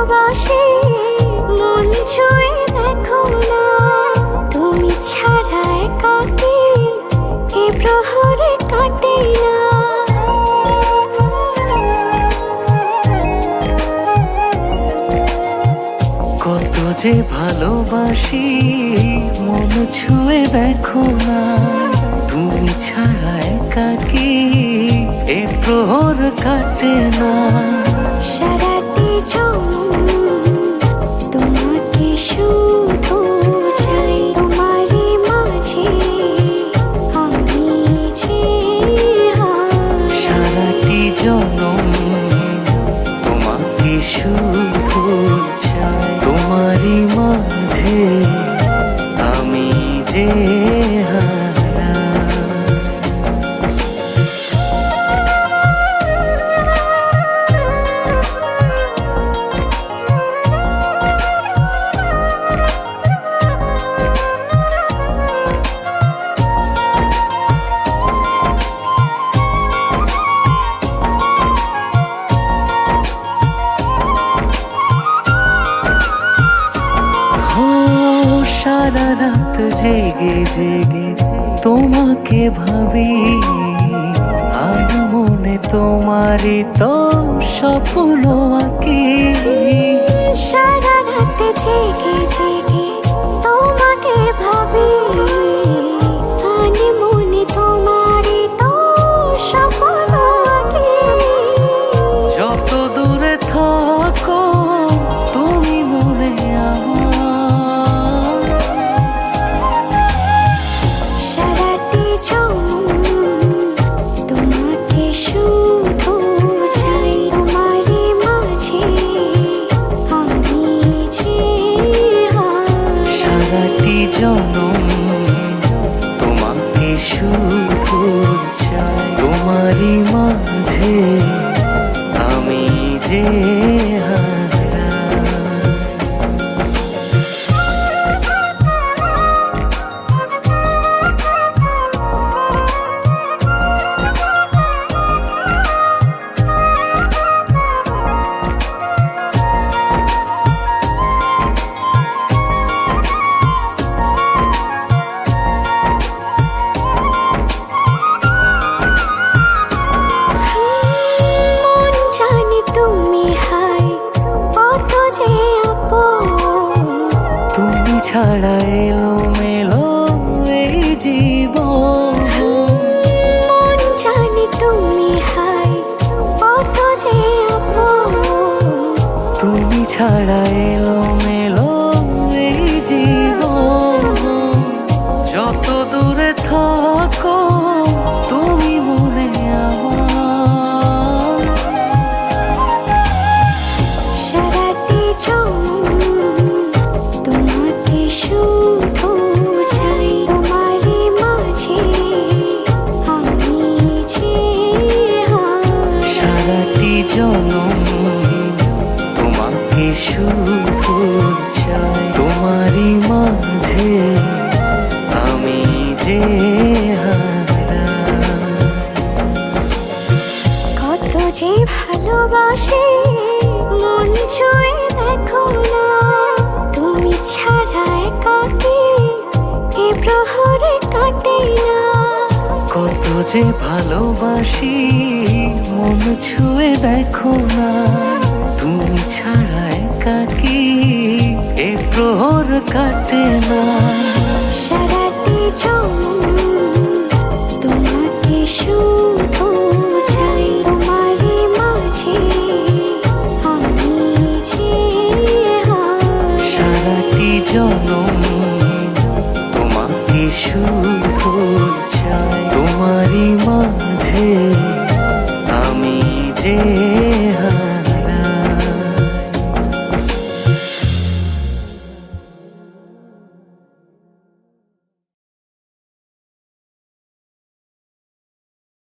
ভালোবাসি মন ছুঁয়ে দেখো না। তুমি ছাড়া একাকি এ প্রহরে কাটে না। কত যে ভালোবাসি মন ছুঁয়ে দেখো না। তুমি ছাড়া একাকি এ প্রহর কাটে না। সারাটি জন তোমাকে শুধু চাই তোমারই মাঝে, আমি যে। সারাটি জনম তোমাকে শুধু চাই তোমারই মাঝে, আমি যে সারা রাত জেগে জেগে তোমাকে ভাবি। আর মনে তোমারই তো স্বপ্ন আঁকি। সারা শুধু চাই। তোমারই মাঝে আমি যে ছাড়া এলো মেলো এই জীব মন জানি তুমি হাই কত যে তুমি ছাড়া এলো জনম। তোমাকে শুধু চাই। তোমারই মাঝে আমি যে কত যে ভালোবাসি, মন ছুঁয়ে দেখো না। তুমি ছাড়া একাকি এ প্রহরে কাটে কত যে ভালোবাসি, মন ছুঁয়ে দেখো না। তুমি ছাড়া একাকি এ প্রহর কাটে না। সারাটি জমি তোমাকে শুধু শুধু চাই। তোমারই মাঝে আমি যে